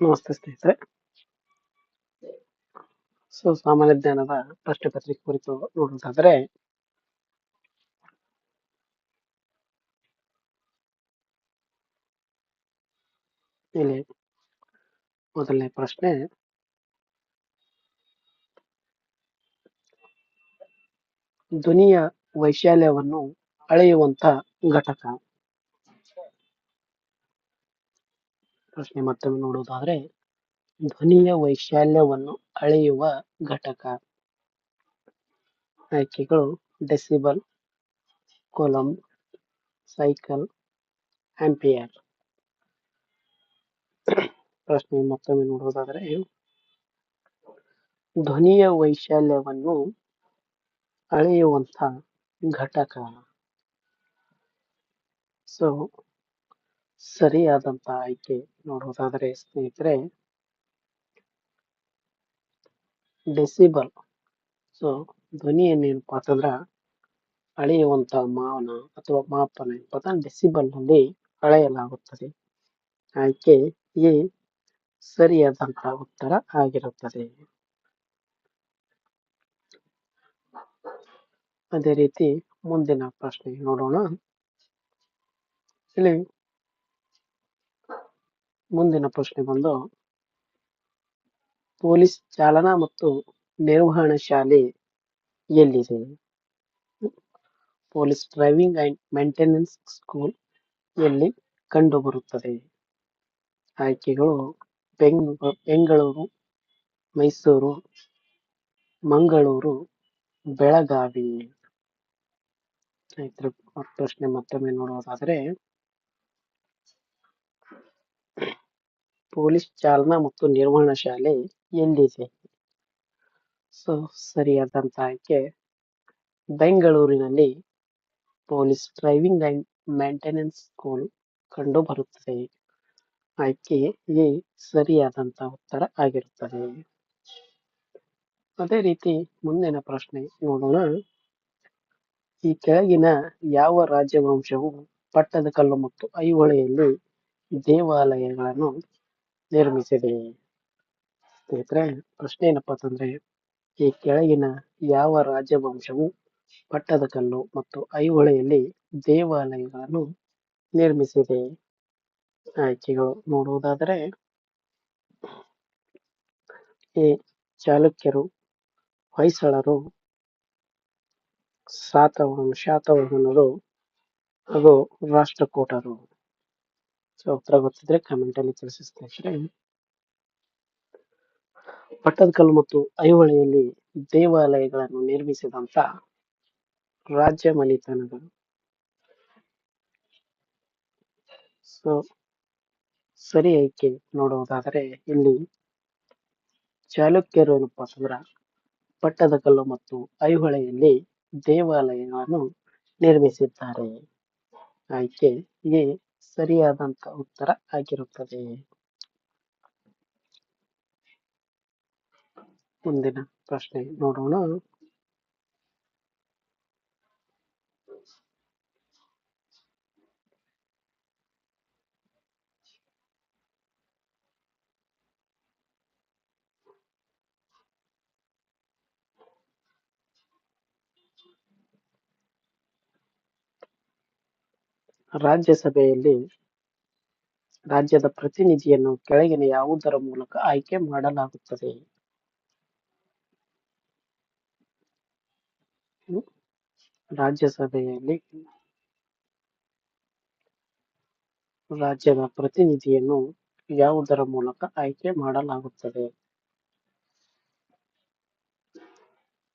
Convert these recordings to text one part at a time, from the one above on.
ನಮಸ್ತೆ ಸ್ನೇಹಿತರೆ. ಸೊ ಸಾಮಾನ್ಯ ಜ್ಞಾನದ ಪ್ರಶ್ನೆ ಪತ್ರಿಕೆ ಕುರಿತು ನೋಡುವುದಾದರೆ ಇಲ್ಲಿ ಮೊದಲನೇ ಪ್ರಶ್ನೆ, ಧ್ವನಿಯ ವೈಶಾಲ್ಯವನ್ನು ಅಳೆಯುವಂತ ಘಟಕ. ಪ್ರಶ್ನೆ ಮತ್ತೊಮ್ಮೆ ನೋಡುವುದಾದರೆ, ಧ್ವನಿಯ ವೈಶಾಲ್ಯವನ್ನು ಅಳೆಯುವ ಘಟಕ. ಆಯ್ಕೆಗಳು, ಡೆಸಿಬಲ್ ಕೊಲಂ ಸೈಕಲ್, ಆಂಪಿಯರ್. ಪ್ರಶ್ನೆ ಮತ್ತೊಮ್ಮೆ ನೋಡುವುದಾದರೆ, ಧ್ವನಿಯ ವೈಶಾಲ್ಯವನ್ನು ಅಳೆಯುವಂತ ಘಟಕ. ಸೊ ಸರಿಯಾದಂತ ಆಯ್ಕೆ ನೋಡುವುದಾದರೆ ಸ್ನೇಹಿತರೆ, ಡೆಸಿಬಲ್. ಸೊ ಧ್ವನಿಯನ್ನೇನಪ್ಪ ಅಂತಂದ್ರೆ ಅಂತಂದ್ರ ಅಳೆಯುವಂತ ಮಾವನ ಅಥವಾ ಮಾಪನ ಏನಪ್ಪಾ ಡೆಸಿಬಲ್ನಲ್ಲಿ ಅಳೆಯಲಾಗುತ್ತದೆ. ಆಯ್ಕೆ ಎ ಸರಿಯಾದಂತಹ ಉತ್ತರ ಆಗಿರುತ್ತದೆ. ಅದೇ ರೀತಿ ಮುಂದಿನ ಪ್ರಶ್ನೆ ನೋಡೋಣ. ಇಲ್ಲಿ ಮುಂದಿನ ಪ್ರಶ್ನೆ ಬಂದು, ಪೊಲೀಸ್ ಚಾಲನಾ ಮತ್ತು ನಿರ್ವಹಣಾ ಶಾಲೆ ಎಲ್ಲಿದೆ? Police driving and maintenance school ಎಲ್ಲಿ ಕಂಡುಬರುತ್ತದೆ? ಆಯ್ಕೆಗಳು ಬೆಂಗ ಬೆಂಗಳೂರು, ಮೈಸೂರು, ಮಂಗಳೂರು, ಬೆಳಗಾವಿ. ಪ್ರಶ್ನೆ ಮತ್ತೊಮ್ಮೆ ನೋಡುವುದಾದರೆ ಪೊಲೀಸ್ ಚಾಲನಾ ಮತ್ತು ನಿರ್ವಹಣಾ ಶಾಲೆ ಎಲ್ಲಿದೆ? ಸೊ, ಸರಿಯಾದಂತ ಆಯ್ಕೆ ಬೆಂಗಳೂರಿನಲ್ಲಿ police driving and maintenance school ಕಂಡು ಬರುತ್ತದೆ. ಆಯ್ಕೆ ಎ ಸರಿಯಾದಂತ ಉತ್ತರ ಆಗಿರುತ್ತದೆ. ಅದೇ ರೀತಿ ಮುಂದಿನ ಪ್ರಶ್ನೆ ನೋಡೋಣ. ಈ ಕೆಳಗಿನ ಯಾವ ರಾಜವಂಶವು ಪಟ್ಟದಕಲ್ಲು ಮತ್ತು ಐಹೊಳೆಯಲ್ಲಿ ದೇವಾಲಯಗಳನ್ನು ನಿರ್ಮಿಸಿದೆ. ಸ್ನೇಹಿತರೆ ಪ್ರಶ್ನೆ ಏನಪ್ಪಾ ಅಂತಂದ್ರೆ, ಈ ಕೆಳಗಿನ ಯಾವ ರಾಜವಂಶವು ಪಟ್ಟದಕಲ್ಲು ಮತ್ತು ಐಹೊಳೆಯಲ್ಲಿ ದೇವಾಲಯಗಳನ್ನು ನಿರ್ಮಿಸಿದೆ? ಆಯ್ಕೆಗಳು ನೋಡುವುದಾದರೆ ಈ ಚಾಲುಕ್ಯರು, ಹೊಯ್ಸಳರು, ಸಾತವ ಶಾತವಾಹನರು ಹಾಗೂ ರಾಷ್ಟ್ರಕೂಟರು. ಸೊ ಉತ್ತರ ಗೊತ್ತಿದ್ರೆ ಕಮೆಂಟ್ ಅಲ್ಲಿ ತಿಳಿಸಿ ಪಟ್ಟದಕಲ್ಲು ಮತ್ತು ಐಹೊಳೆಯಲ್ಲಿ ದೇವಾಲಯಗಳನ್ನು ನಿರ್ಮಿಸಿದಂತ ರಾಜ್ಯ ಮನೆತನಗಳು. ಸೊ ಸರಿ ಆಯ್ಕೆ ನೋಡುವುದಾದರೆ ಇಲ್ಲಿ ಚಾಲುಕ್ಯರು ಏನಪ್ಪಾ ಅಂತಂದ್ರ ಪಟ್ಟದಕಲ್ಲು ಮತ್ತು ಐಹೊಳೆಯಲ್ಲಿ ದೇವಾಲಯಗಳನ್ನು ನಿರ್ಮಿಸಿದ್ದಾರೆ. ಆಯ್ಕೆ ಎ ಸರಿಯಾದಂತ ಉತ್ತರ ಆಗಿರುತ್ತದೆ. ಮುಂದಿನ ಪ್ರಶ್ನೆ ನೋಡೋಣ. ರಾಜ್ಯಸಭೆಯಲ್ಲಿ ರಾಜ್ಯದ ಪ್ರತಿನಿಧಿಯನ್ನು ಕೆಳಗಿನ ಯಾವುದರ ಮೂಲಕ ಆಯ್ಕೆ ಮಾಡಲಾಗುತ್ತದೆ? ರಾಜ್ಯಸಭೆಯಲ್ಲಿ ರಾಜ್ಯದ ಪ್ರತಿನಿಧಿಯನ್ನು ಯಾವುದರ ಮೂಲಕ ಆಯ್ಕೆ ಮಾಡಲಾಗುತ್ತದೆ?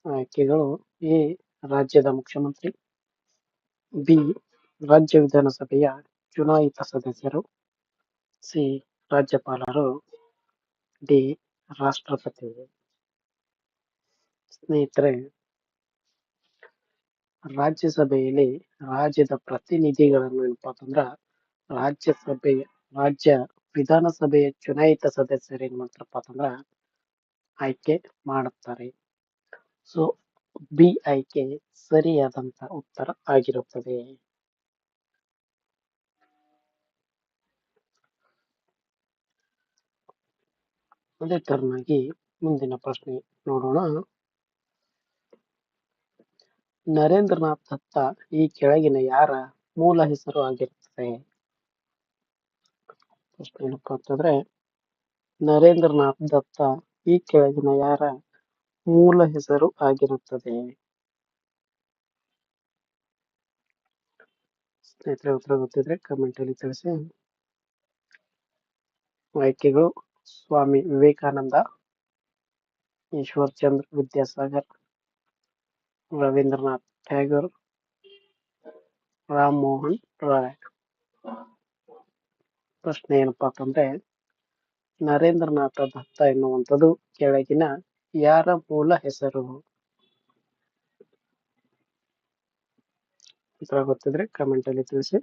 ಆಯ್ಕೆಗಳು ಎ. ರಾಜ್ಯದ ಮುಖ್ಯಮಂತ್ರಿ, ಬಿ. ರಾಜ್ಯ ವಿಧಾನಸಭೆಯ ಚುನಾಯಿತ ಸದಸ್ಯರು ಸಿ. ರಾಜ್ಯಪಾಲರು, ಡಿ. ರಾಷ್ಟ್ರಪತಿ ಸ್ನೇಹಿತರೆ, ರಾಜ್ಯಸಭೆಯಲ್ಲಿ ರಾಜ್ಯದ ಪ್ರತಿನಿಧಿಗಳನ್ನು ಏನಪ್ಪಾ ಅಂತಂದ್ರ ರಾಜ್ಯಸಭೆಯ ರಾಜ್ಯ ವಿಧಾನಸಭೆಯ ಚುನಾಯಿತ ಸದಸ್ಯರು ಏನ್ ಮಾಡ್ತಾರಪ್ಪ ಅಂತಂದ್ರ ಆಯ್ಕೆ ಮಾಡುತ್ತಾರೆ. So, B. ಆಯ್ಕೆ ಸರಿಯಾದಂತ ಉತ್ತರ ಆಗಿರುತ್ತದೆ. ಅದೇ ತರನಾಗಿ ಮುಂದಿನ ಪ್ರಶ್ನೆ ನೋಡೋಣ. ನರೇಂದ್ರನಾಥ್ ದತ್ತ ಈ ಕೆಳಗಿನ ಯಾರ ಮೂಲ ಹೆಸರು ಆಗಿರುತ್ತದೆ? ಪ್ರಶ್ನೆ ಏನಪ್ಪಾ ಅಂತಂದ್ರೆ, ನರೇಂದ್ರನಾಥ್ ದತ್ತ ಈ ಕೆಳಗಿನ ಯಾರ ಮೂಲ ಹೆಸರು ಆಗಿರುತ್ತದೆ? ಸ್ನೇಹಿತರೆ, ಉತ್ತರ ಗೊತ್ತಿದ್ರೆ ಕಮೆಂಟ್ ಅಲ್ಲಿ ತಿಳಿಸಿ. ಆಯ್ಕೆಗಳು ಸ್ವಾಮಿ ವಿವೇಕಾನಂದ, ಈಶ್ವರ್ ಚಂದ್ರ ವಿದ್ಯಾಸಾಗರ್, ರವೀಂದ್ರನಾಥ್ ಟ್ಯಾಗೋರ್, ರಾಮ್ ಮೋಹನ್ ರಾಯ್. ಪ್ರಶ್ನೆ ಏನಪ್ಪಾ ಅಂತಂದ್ರೆ, ನರೇಂದ್ರನಾಥ ದತ್ತ ಎನ್ನುವಂಥದ್ದು ಕೆಳಗಿನ ಯಾರ ಮೂಲ ಹೆಸರು? ಗೊತ್ತಿದ್ರೆ ಕಮೆಂಟ್ ಅಲ್ಲಿ ತಿಳಿಸಿ.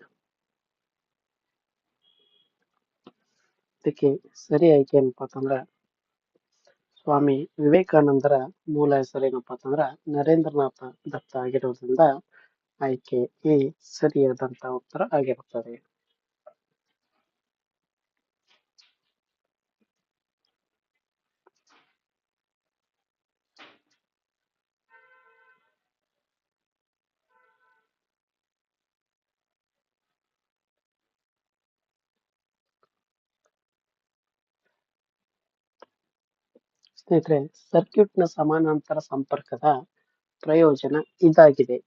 ಇದಕ್ಕೆ ಸರಿ ಆಯ್ಕೆ ಏನಪ್ಪಾ ಅಂತಂದ್ರ, ಸ್ವಾಮಿ ವಿವೇಕಾನಂದರ ಮೂಲ ಹೆಸರು ಏನಪ್ಪಾ ಅಂತಂದ್ರ, ನರೇಂದ್ರನಾಥ ದತ್ತ ಆಗಿರೋದ್ರಿಂದ ಆಯ್ಕೆ ಈ ಸರಿಯಾದಂತ ಉತ್ತರ ಆಗಿರುತ್ತದೆ. ಸ್ನೇಹಿತರೆ ಸರ್ಕ್ಯೂಟ್ನ ಸಮಾನಾಂತರ ಸಂಪರ್ಕದ ಪ್ರಯೋಜನ ಇದಾಗಿದೆ.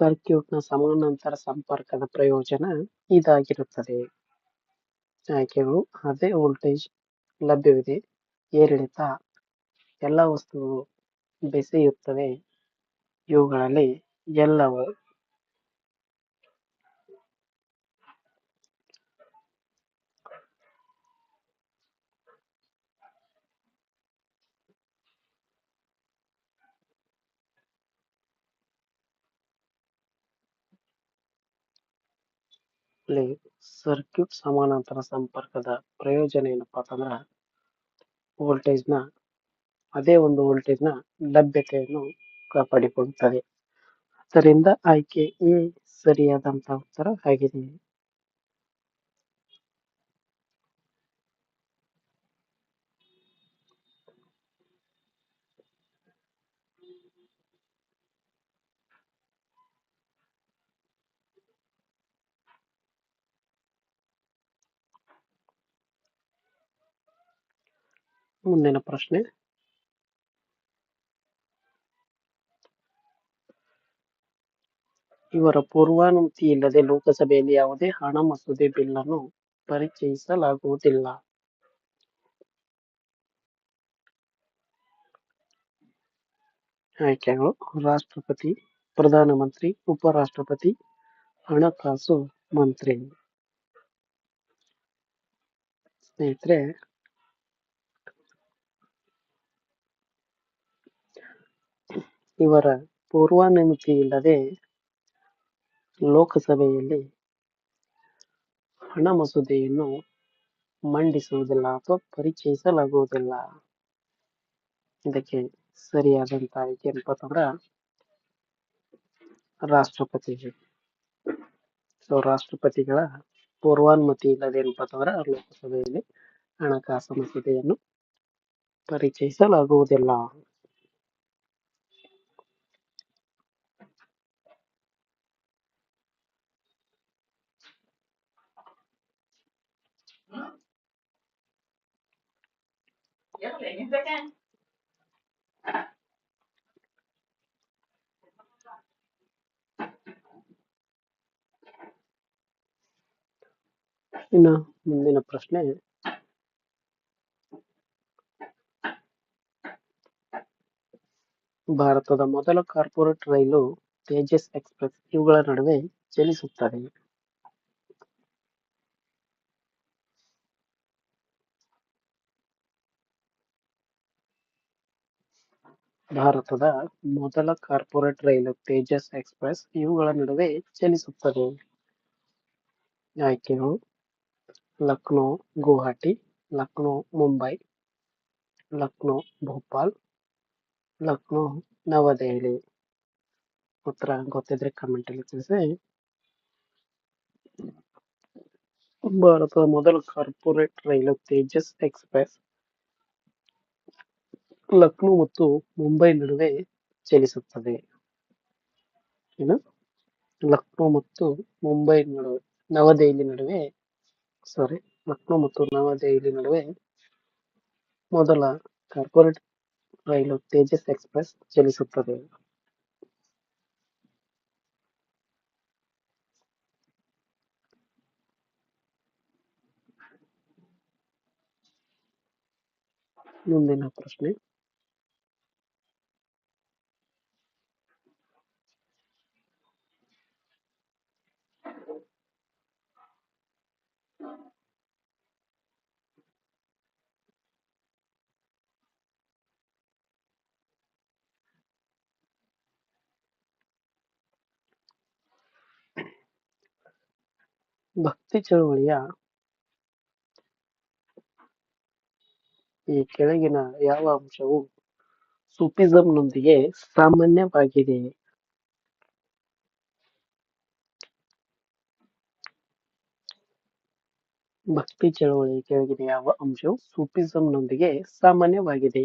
ಸರ್ಕ್ಯೂಟ್ನ ಸಮಾನಾಂತರ ಸಂಪರ್ಕದ ಪ್ರಯೋಜನ ಇದಾಗಿರುತ್ತದೆ. ಆಯ್ಕೆಗಳು ಅದೇ ವೋಲ್ಟೇಜ್ ಲಭ್ಯವಿದೆ. ಏರಿಳಿತ, ಎಲ್ಲ ವಸ್ತುಗಳು ಬೆಸೆಯುತ್ತವೆ. ಇವುಗಳಲ್ಲಿ ಎಲ್ಲವೂ ಇಲ್ಲಿ ಸರ್ಕ್ಯೂಟ್ ಸಮಾನಾಂತರ ಸಂಪರ್ಕದ ಪ್ರಯೋಜನ ಏನಪ್ಪಾ ಅಂತಂದ್ರ ವೋಲ್ಟೇಜ್ನ ಅದೇ ಒಂದು ವೋಲ್ಟೇಜ್ನ ಲಭ್ಯತೆಯನ್ನು ಕಾಪಾಡಿಕೊಳ್ಳುತ್ತದೆ ಅದರಿಂದ ಆಯ್ಕೆ ಎ ಸರಿಯಾದಂತಹ ಉತ್ತರ ಆಗಿದೆ. ಮುಂದಿನ ಪ್ರಶ್ನೆ. ಇವರ ಪೂರ್ವಾನುಮತಿ ಇಲ್ಲದೆ ಲೋಕಸಭೆಯಲ್ಲಿ ಯಾವುದೇ ಹಣ ಮಸೂದೆ ಬಿಲ್ ಅನ್ನು ಪರಿಚಯಿಸಲಾಗುವುದಿಲ್ಲ. ಆಯ್ಕೆಗಳು. ರಾಷ್ಟ್ರಪತಿ, ಪ್ರಧಾನಮಂತ್ರಿ, ಉಪರಾಷ್ಟ್ರಪತಿ, ಹಣಕಾಸು ಮಂತ್ರಿ. ಸ್ನೇಹಿತರೆ ಇವರ ಪೂರ್ವಾನುಮತಿ ಇಲ್ಲದೆ ಲೋಕಸಭೆಯಲ್ಲಿ ಹಣ ಮಸೂದೆಯನ್ನು ಮಂಡಿಸುವುದಿಲ್ಲ ಅಥವಾ ಪರಿಚಯಿಸಲಾಗುವುದಿಲ್ಲ. ಇದಕ್ಕೆ ಸರಿಯಾದಂತ ಆಯ್ಕೆ ಅಂತಂದ್ರ ರಾಷ್ಟ್ರಪತಿ ಸೊ ರಾಷ್ಟ್ರಪತಿಗಳ ಪೂರ್ವಾನುಮತಿ ಇಲ್ಲದೆ ಏನಪ್ಪಾ ಅಂತಂದ್ರ ಲೋಕಸಭೆಯಲ್ಲಿ ಹಣಕಾಸು ಮಸೂದೆಯನ್ನು ಪರಿಚಯಿಸಲಾಗುವುದಿಲ್ಲ. ಇನ್ನು ಮುಂದಿನ ಪ್ರಶ್ನೆ. ಭಾರತದ ಮೊದಲ ಕಾರ್ಪೊರೇಟ್ ರೈಲು ತೇಜಸ್ ಎಕ್ಸ್ಪ್ರೆಸ್ ಇವುಗಳ ನಡುವೆ ಚಲಿಸುತ್ತದೆ. ಭಾರತದ ಮೊದಲ ಕಾರ್ಪೊರೇಟ್ ರೈಲು ತೇಜಸ್ ಎಕ್ಸ್ಪ್ರೆಸ್ ಇವುಗಳ ನಡುವೆ ಚಲಿಸುತ್ತದೆ. ಆಯ್ಕೆಗಳು ಲಕ್ನೋ, ಗುವಾಹಟಿ, ಲಕ್ನೋ, ಮುಂಬೈ, ಲಕ್ನೋ, ಭೋಪಾಲ್, ಲಕ್ನೋ, ನವದೆಹಲಿ. ಉತ್ತರ ಗೊತ್ತಿದ್ರೆ ಕಾಮೆಂಟ್ ಅಲ್ಲಿ ತಿಳಿಸಿ. ಭಾರತದ ಮೊದಲ ಕಾರ್ಪೊರೇಟ್ ರೈಲು ತೇಜಸ್ ಎಕ್ಸ್‌ಪ್ರೆಸ್ ಲಕ್ನೋ ಮತ್ತು ಮುಂಬೈ ನಡುವೆ ಚಲಿಸುತ್ತದೆ. ಏನು? ಲಕ್ನೋ ಮತ್ತು ಮುಂಬೈ ನಡುವೆ, ನವದೆಹಲಿ ನಡುವೆ ಸಾರಿ ಲಕ್ನೋ ಮತ್ತು ನವದೆಹಲಿ ನಡುವೆ ಮೊದಲ ಕಾರ್ಪೊರೇಟ್ ರೈಲು ತೇಜಸ್ ಎಕ್ಸ್‌ಪ್ರೆಸ್ ಚಲಿಸುತ್ತದೆ. ಮುಂದಿನ ಪ್ರಶ್ನೆ ಭಕ್ತಿ ಚಳುವಳಿಯ ಈ ಕೆಳಗಿನ ಯಾವ ಅಂಶವು ಸೂಫಿಸಂನೊಂದಿಗೆ ಸಾಮಾನ್ಯವಾಗಿದೆ? ಭಕ್ತಿ ಚಳುವಳಿ ಕೆಳಗಿನ ಯಾವ ಅಂಶವು ಸೂಫಿಸಂನೊಂದಿಗೆ ಸಾಮಾನ್ಯವಾಗಿದೆ?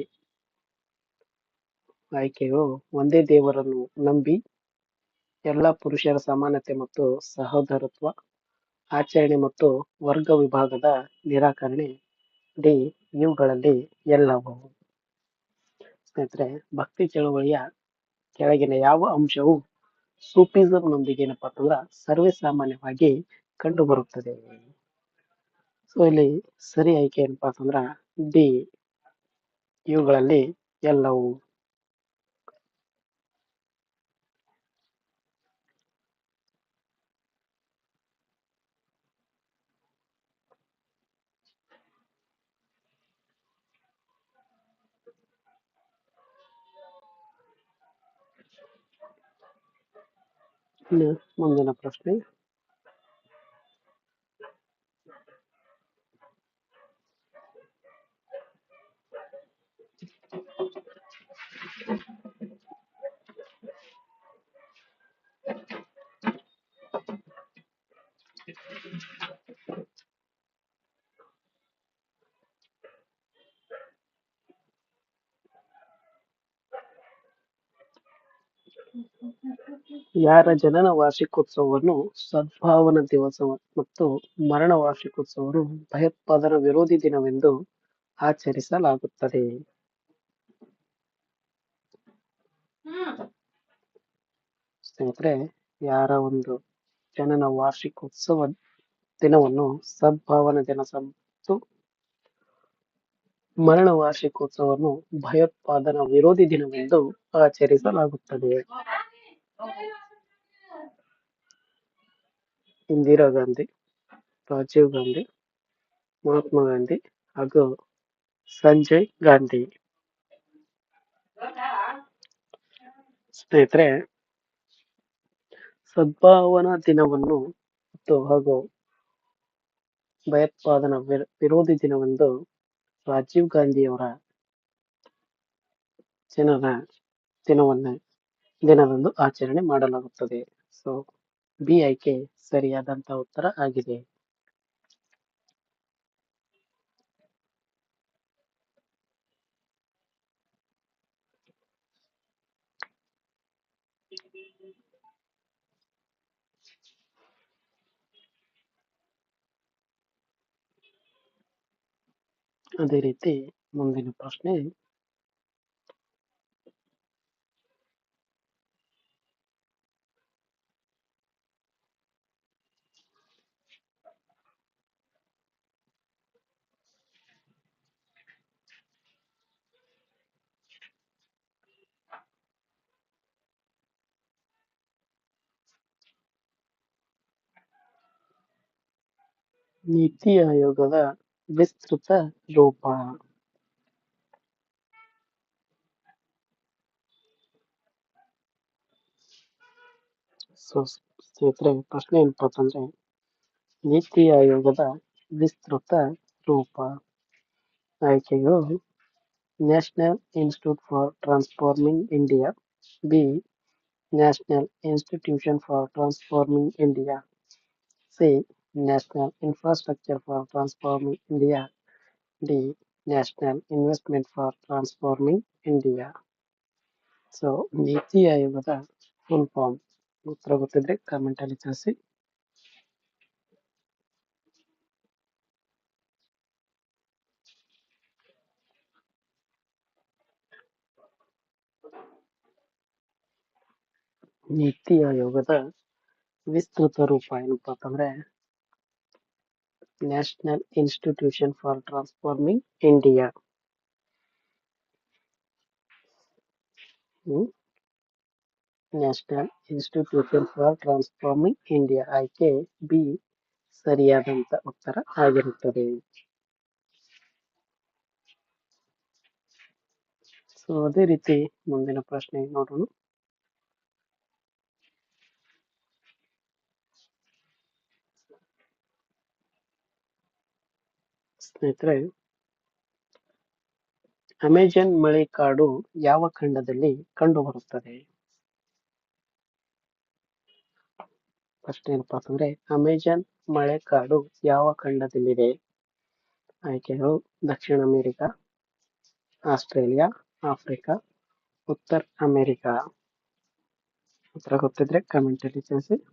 ಆಯ್ಕೆಯು ಒಂದೇ ದೇವರನ್ನು ನಂಬಿ, ಎಲ್ಲ ಪುರುಷರ ಸಮಾನತೆ ಮತ್ತು ಸಹೋದರತ್ವ, ಆಚರಣೆ ಮತ್ತು ವರ್ಗ ವಿಭಾಗದ ನಿರಾಕರಣೆ, ಡಿ. ಇವುಗಳಲ್ಲಿ ಎಲ್ಲವೂ. ಸ್ನೇಹಿತರೆ ಭಕ್ತಿ ಚಳುವಳಿಯ ಕೆಳಗಿನ ಯಾವ ಅಂಶವು ಸೂಫಿಸಂನೊಂದಿಗೆ ಏನಪ್ಪಾ ಅಂತಂದ್ರ ಸರ್ವೇ ಸಾಮಾನ್ಯವಾಗಿ ಕಂಡು ಬರುತ್ತದೆ. ಸೊ ಇಲ್ಲಿ ಸರಿ ಆಯ್ಕೆ ಏನಪ್ಪಾ ಅಂತಂದ್ರ ಡಿ. ಇವುಗಳಲ್ಲಿ ಎಲ್ಲವೂ. ಇನ್ನು ಮುಂದಿನ ಪ್ರಶ್ನೆ ಯಾರ ಜನನ ವಾರ್ಷಿಕೋತ್ಸವವನ್ನು ಸದ್ಭಾವನ ದಿವಸ ಮತ್ತು ಮರಣ ವಾರ್ಷಿಕೋತ್ಸವವನ್ನು ಭಯೋತ್ಪಾದನಾ ವಿರೋಧಿ ದಿನವೆಂದು ಆಚರಿಸಲಾಗುತ್ತದೆ? ಸ್ನೇಹಿತರೆ, ಯಾರ ಒಂದು ಜನನ ವಾರ್ಷಿಕೋತ್ಸವ ದಿನವನ್ನು ಸದ್ಭಾವನಾ ದಿನ ಮರಣ ವಾರ್ಷಿಕೋತ್ಸವವನ್ನು ಭಯೋತ್ಪಾದನಾ ವಿರೋಧಿ ದಿನವೆಂದು ಆಚರಿಸಲಾಗುತ್ತದೆ? ಇಂದಿರಾ ಗಾಂಧಿ, ರಾಜೀವ್ ಗಾಂಧಿ, ಮಹಾತ್ಮ ಗಾಂಧಿ ಹಾಗೂ ಸಂಜಯ್ ಗಾಂಧಿ. ಸ್ನೇಹಿತರೆ ಸದ್ಭಾವನಾ ದಿನವನ್ನು ಮತ್ತು ಹಾಗೂ ಭಯೋತ್ಪಾದನಾ ವಿರ- ವಿರೋಧಿ ದಿನವೆಂದು ರಾಜೀವ್ ಗಾಂಧಿಯವರ ಜನರ ದಿನವನ್ನ ದಿನದಂದು ಆಚರಣೆ ಮಾಡಲಾಗುತ್ತದೆ. ಸೊ ಬಿ ಆಯ್ಕೆ ಸರಿಯಾದಂತ ಉತ್ತರ ಆಗಿದೆ. ಅದೇ ರೀತಿ ಮುಂದಿನ ಪ್ರಶ್ನೆ. ನೀತಿ ಆಯೋಗದ ವಿಸ್ತೃತ ರೂಪ ಸೊ ಸ್ನೇಹಿತರೆ ಪ್ರಶ್ನೆ ಏನಪ್ಪಾ ಅಂತಂದ್ರೆ ನೀತಿ ಆಯೋಗದ ವಿಸ್ತೃತ ರೂಪ ಆಯ್ಕೆಗಳು national institute for transforming India B national institution for transforming India C national infrastructure for transforming India D national investment for transforming India so NITI ಆಯೋಗದ ಫುಲ್ ಫಾರ್ಮ್ ಉತ್ತರ ಗೊತ್ತಿದ್ರೆ ಕಾಮೆಂಟ್ ಅಲ್ಲಿ ತಿಳಿಸಿ ನೀತಿ ಆಯೋಗದ ವಿಸ್ತೃತ ರೂಪ ಏನಪ್ಪಾ ಅಂತಂದ್ರೆ national institution for transforming India national institution for transforming India ಆಯ್ಕೆ ಬಿ ಸರಿಯಾದಂತ ಉತ್ತರ ಆಗಿರುತ್ತದೆ. ಸೊ ಅದೇ ರೀತಿ ಮುಂದಿನ ಪ್ರಶ್ನೆ ನೋಡೋಣ. ಸ್ನೇಹಿತರೆ, ಅಮೆಜಾನ್ ಮಳೆಕಾಡು ಯಾವ ಖಂಡದಲ್ಲಿ ಕಂಡುಬರುತ್ತದೆ ಫಸ್ಟ್ ಏನಪ್ಪಾ ಅಂದ್ರೆ ಅಮೆಜಾನ್ ಮಳೆಕಾಡು ಯಾವ ಖಂಡದಲ್ಲಿದೆ? ಆಯ್ಕೆಗಳು ದಕ್ಷಿಣ ಅಮೆರಿಕ, ಆಸ್ಟ್ರೇಲಿಯಾ, ಆಫ್ರಿಕಾ, ಉತ್ತರ ಅಮೆರಿಕಾ. ಉತ್ತರ ಗೊತ್ತಿದ್ರೆ ಕಮೆಂಟ್ ಅಲ್ಲಿ ತಿಳಿಸಿ.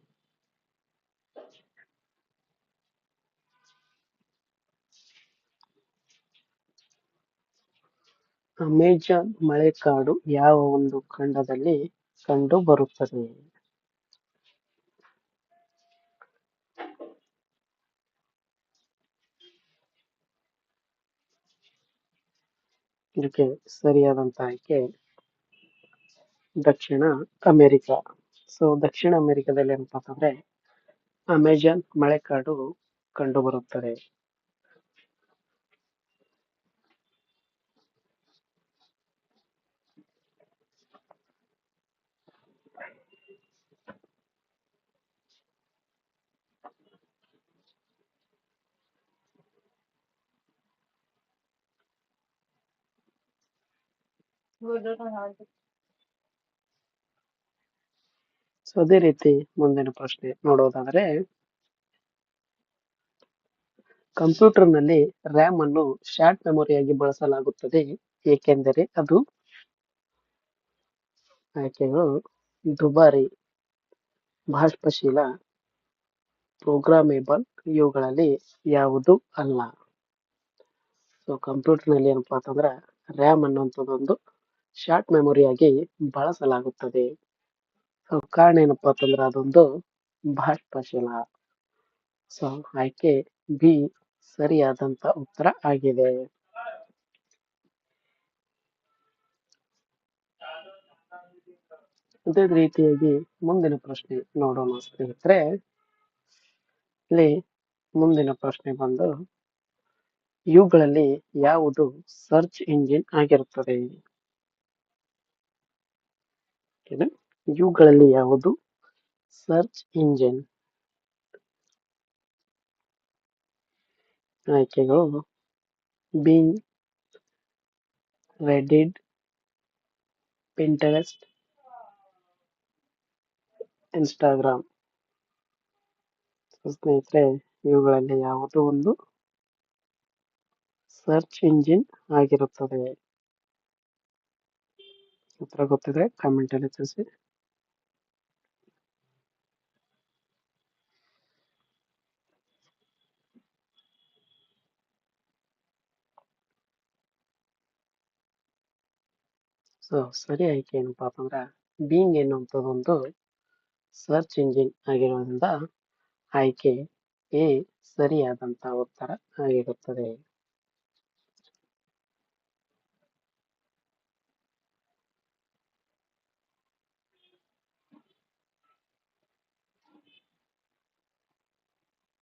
ಅಮೆಜಾನ್ ಮಳೆಕಾಡು ಯಾವ ಒಂದು ಖಂಡದಲ್ಲಿ ಕಂಡು ಬರುತ್ತದೆ? ಇದಕ್ಕೆ ಸರಿಯಾದಂತ ಆಯ್ಕೆ ದಕ್ಷಿಣ ಅಮೆರಿಕ. ಸೊ ದಕ್ಷಿಣ ಅಮೆರಿಕದಲ್ಲಿ ಏನಪ್ಪಾ ಅಂತಂದ್ರೆ, ಅಮೆಜಾನ್ ಮಳೆಕಾಡು ಕಂಡು ಸೊ ಅದೇ ರೀತಿ ಮುಂದಿನ ಪ್ರಶ್ನೆ ನೋಡೋದಾದ್ರೆ ಕಂಪ್ಯೂಟರ್ನಲ್ಲಿ ರ್ಯಾಮ್ ಅನ್ನು ಶಾರ್ಟ್ ಮೆಮೊರಿಯಾಗಿ ಬಳಸಲಾಗುತ್ತದೆ, ಏಕೆಂದರೆ ಅದು ಆಯ್ಕೆಗಳು ದುಬಾರಿ ಬಾಷ್ಪಶೀಲ, ಪ್ರೋಗ್ರಾಮೇಬಲ್, ಇವುಗಳಲ್ಲಿ ಯಾವುದು ಅಲ್ಲ. ಸೊ ಕಂಪ್ಯೂಟರ್ನಲ್ಲಿ ಏನಪ್ಪಾ ಅಂತಂದ್ರೆ, ರ್ಯಾಮ್ ಅನ್ನುವಂಥದ್ದೊಂದು ಶಾರ್ಟ್ ಮೆಮೊರಿಯಾಗಿ ಬಳಸಲಾಗುತ್ತದೆ. ಸೊ ಕಾರಣ ಏನಪ್ಪ ಅಂತಂದ್ರೆ ಅದೊಂದು ಬಾಷ್ಪಶೀಲ ಸೊ ಆಯ್ಕೆ ಬಿ ಸರಿಯಾದಂತ ಉತ್ತರ ಆಗಿದೆ. ಅದೇ ರೀತಿಯಾಗಿ ಮುಂದಿನ ಪ್ರಶ್ನೆ ನೋಡೋಣ ಸ್ನೇಹಿತರೆ. ಇಲ್ಲಿ ಮುಂದಿನ ಪ್ರಶ್ನೆ ಬಂದು, ಇವುಗಳಲ್ಲಿ ಯಾವುದು ಸರ್ಚ್ ಇಂಜಿನ್ ಆಗಿರುತ್ತದೆ? ಓಕೆನಾ? ಇವುಗಳಲ್ಲಿ ಯಾವುದು? Search engine. ಆಯ್ಕೆಗಳು. Bing Reddit Pinterest, Instagram. ಸ್ನೇಹಿತರೆ, ಇವುಗಳಲ್ಲಿ ಯಾವುದು ಒಂದು? ಸರ್ಚ್ ಇಂಜಿನ್ ಆಗಿರುತ್ತದೆ. ಉತ್ತರ ಗೊತ್ತಿದೆ ಕಾಮೆಂಟ್ ಅಲ್ಲಿ ತಿಳಿಸಿ. ಸೊ ಸರಿ ಆಯ್ಕೆ ಏನಪ್ಪಾ ಅಂತಂದ್ರೆ ಬೀಂಗ್ ಎನ್ನುವಂಥದ್ದೊಂದು ಸರ್ಚ್ ಇಂಜಿನ್ ಆಗಿರೋದ್ರಿಂದ ಆಯ್ಕೆ ಎ ಸರಿಯಾದಂತ ಉತ್ತರ ಆಗಿರುತ್ತದೆ.